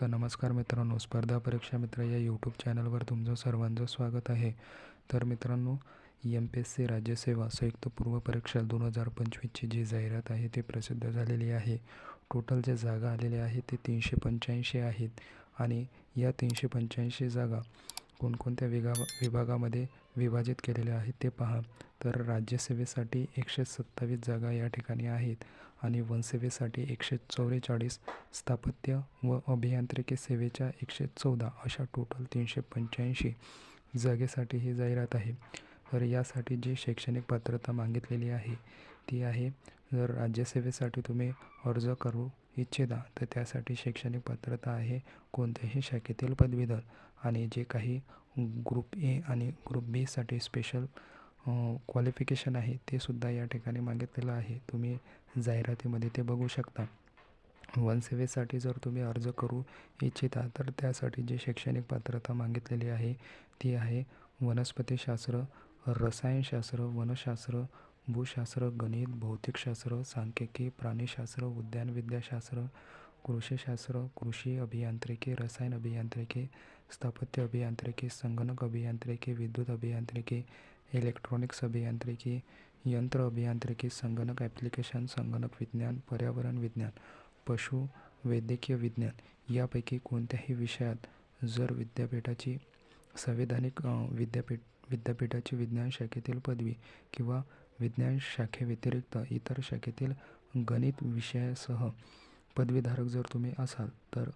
तर नमस्कार मित्रांनो स्पर्धा परीक्षा मित्र या यूट्यूब चॅनलवर तुमचं सर्वांचं स्वागत आहे. तर मित्रांनो एम पी एस सी राज्यसेवा संयुक्त पूर्व परीक्षा दोन हजार पंचवीसची जी जाहिरात आहे ती प्रसिद्ध झालेली आहे. टोटल जे जागा आलेल्या आहेत ते तीनशे पंच्याऐंशी आहेत. आणि या तीनशे पंच्याऐंशी जागा कोणकोणत्या विगा विभागामध्ये विभाजित केलेले आहेत ते पहा. तर राज्यसेवेसाठी एकशे सत्तावीस जागा या ठिकाणी आहेत आणि वनसेवेसाठी एकशे चौवेचाळीस स्थापत्य व अभियांत्रिकी सेवेच्या एकशे चौदा अशा टोटल तीनशे पंच्याऐंशी जागेसाठी ही जाहिरात आहे. तर यासाठी जी शैक्षणिक पात्रता मागितलेली आहे ती आहे जर राज्यसेवेसाठी तुम्ही अर्ज करू इच्छिता तर त्यासाठी शैक्षणिक पात्रता आहे कोणत्याही शाखेतील पदवीधर. आणि जे काही ग्रुप ए आणि ग्रुप बीसाठी स्पेशल क्वालिफिकेशन आहे ते सुद्धा या ठिकाणी मागितलेलं आहे. तुम्ही जाहिरातीमध्ये ते बघू शकता. वनसेवेसाठी जर तुम्ही अर्ज करू इच्छिता तर त्यासाठी जी शैक्षणिक पात्रता मागितलेली आहे ती आहे वनस्पतीशास्त्र रसायनशास्त्र वनशास्त्र भूशास्त्र गणित भौतिकशास्त्र सांख्यिकी प्राणीशास्त्र उद्यानविद्याशास्त्र कृषीशास्त्र कृषी अभियांत्रिकी रसायन अभियांत्रिकी स्थापत्य अभियांत्रिकी संगणक अभियांत्रिकी विद्युत अभियांत्रिकी इलेक्ट्रॉनिक्स अभियांत्रिकी यंत्र अभियांत्रिकी संगणक ॲप्लिकेशन संगणक विज्ञान पर्यावरण विज्ञान पशु वैद्यकीय विज्ञान यापैकी कोणत्याही विषयात जर विद्यापीठाची संविधानिक विद्यापीठ विद्यापीठाची विज्ञान शाखेतील पदवी किंवा विज्ञान शाखेव्यतिरिक्त इतर शाखेतील गणित विषयासह पदवीधारक जर तुम्ही असाल तर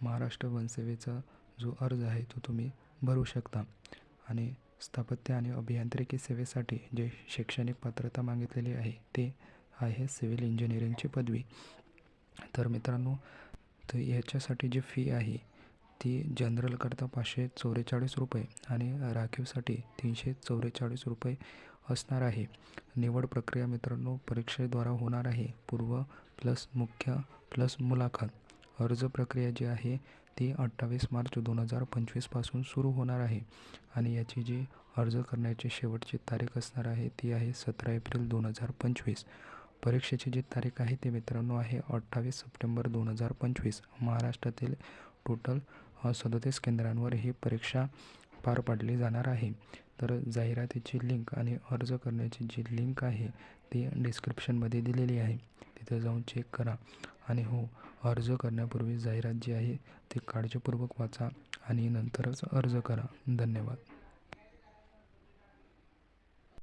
महाराष्ट्र वनसेवेचा जो अर्ज आहे तो तुम्ही भरू शकता. आणि स्थापत्य आणि अभियांत्रिकी सेवेसाठी जे शैक्षणिक पात्रता मागितलेली आहे ते आहे सिव्हिल इंजिनिअरिंगची पदवी. तर मित्रांनो तर याच्यासाठी जी फी आहे ती जनरलकरता पाचशे चौवेचाळीस रुपये आणि राखीवसाठी तीनशे चौवेचाळीस रुपये असणार आहे. निवड प्रक्रिया मित्रांनो परीक्षेद्वारा होणार आहे. पूर्व प्लस मुख्य प्लस मुलाखत. अर्ज प्रक्रिया जी आहे ती अठ्ठावीस मार्च दोन हजार पंचवीसपासून सुरू होणार आहे. आणि याची जी अर्ज करण्याची शेवटची तारीख असणार आहे ती आहे सतरा एप्रिल दोन हजार पंचवीस. परीक्षेची जी तारीख आहे ती मित्रांनो आहे अठ्ठावीस सप्टेंबर दोन हजार पंचवीस. महाराष्ट्रातील टोटल सदतीस केंद्रांवर ही परीक्षा पार पाडली जाणार आहे. तर जाहिरातीची लिंक आणि अर्ज करण्याची जी लिंक आहे ती डिस्क्रिप्शनमध्ये दिलेली आहे. तिथे जाऊन चेक करा. आणि हो अर्ज करण्यापूर्वी जाहिरात जी आहे ती काळजीपूर्वक वाचा आणि नंतरच अर्ज करा. धन्यवाद.